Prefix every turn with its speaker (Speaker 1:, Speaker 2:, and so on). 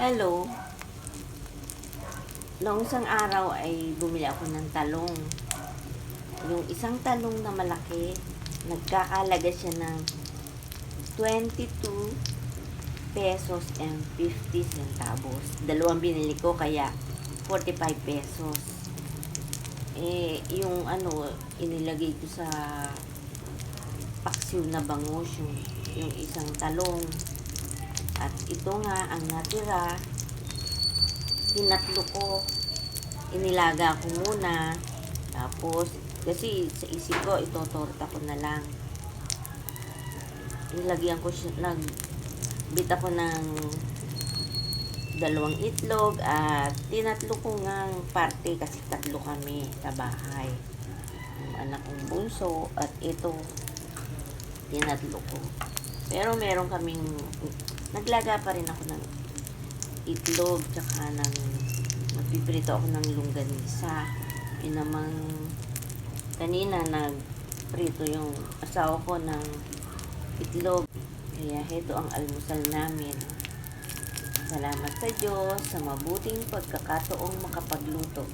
Speaker 1: Hello. Noong isang araw ay bumili ako ng talong. Yung isang talong na malaki, nagkakalaga siya ng 22 pesos and 50 centavos. Dalawang binili ko kaya 45 pesos. Eh, yung ano, inilagay ko sa paksiw na bangus yung, yung isang talong. At ito nga ang natira, hinatlo ko, inilaga ko muna, tapos, kasi sa isip ko, itotorta ko na lang. Nilagyan ko siya, nag, bit ako ng dalawang itlog at tinatlo ko ngang parte kasi tatlo kami sa bahay. Yung anak kong bunso at ito, tinatlo ko. Pero meron kaming, naglaga pa rin ako ng itlog, tsaka ng, magpiprito ako ng longganisa. Yun namang, kanina nagprito yung asawa ko ng itlog. Kaya heto ang almusal namin. Salamat sa Diyos sa mabuting pagkakataong makapagluto.